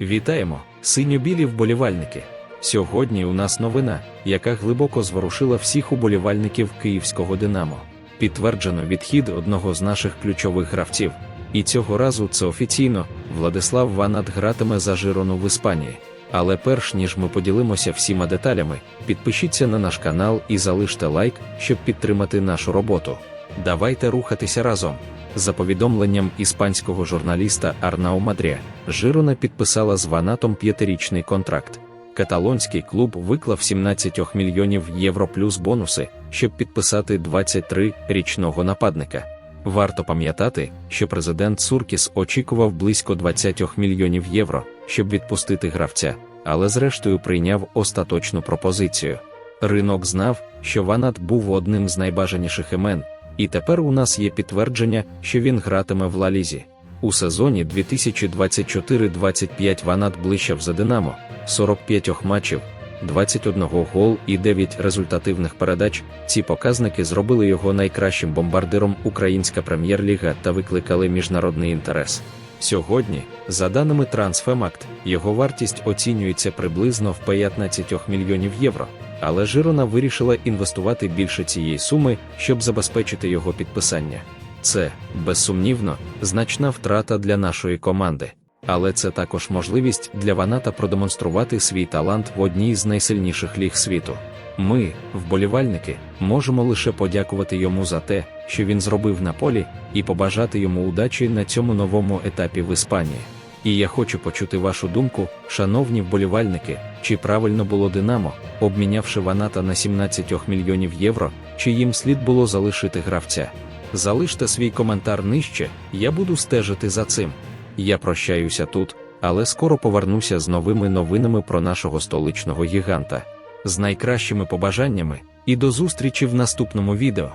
Вітаємо, синьо-білі вболівальники. Сьогодні у нас новина, яка глибоко зворушила всіх уболівальників київського Динамо. Підтверджено відхід одного з наших ключових гравців. І цього разу це офіційно Владислав Ванат гратиме за Жирону в Іспанії. Але перш ніж ми поділимося всіма деталями, підпишіться на наш канал і залиште лайк, щоб підтримати нашу роботу. Давайте рухатися разом. За повідомленням іспанського журналіста Арнау Мадрія, Жирона підписала з Ванатом п'ятирічний контракт. Каталонський клуб виклав 17 мільйонів євро плюс бонуси, щоб підписати 23-річного нападника. Варто пам'ятати, що президент Суркіс очікував близько 20 мільйонів євро, щоб відпустити гравця, але зрештою прийняв остаточну пропозицію. Ринок знав, що Ванат був одним з найбажаніших імен, і тепер у нас є підтвердження, що він гратиме в Лалізі. У сезоні 2024-25 Ванат блищав за Динамо, 45 матчів, 21 гол і 9 результативних передач. Ці показники зробили його найкращим бомбардиром Українська прем'єр-ліга та викликали міжнародний інтерес. Сьогодні, за даними Трансфемакт, його вартість оцінюється приблизно в 15 мільйонів євро, але Жирона вирішила інвестувати більше цієї суми, щоб забезпечити його підписання. Це, безсумнівно, значна втрата для нашої команди. Але це також можливість для Ваната продемонструвати свій талант в одній з найсильніших ліг світу. Ми, вболівальники, можемо лише подякувати йому за те, що він зробив на полі, і побажати йому удачі на цьому новому етапі в Іспанії. І я хочу почути вашу думку, шановні вболівальники, чи правильно було Динамо, обмінявши Ваната на 17 мільйонів євро, чи їм слід було залишити гравця. Залиште свій коментар нижче, я буду стежити за цим. Я прощаюся тут, але скоро повернуся з новими новинами про нашого столичного гіганта. З найкращими побажаннями і до зустрічі в наступному відео.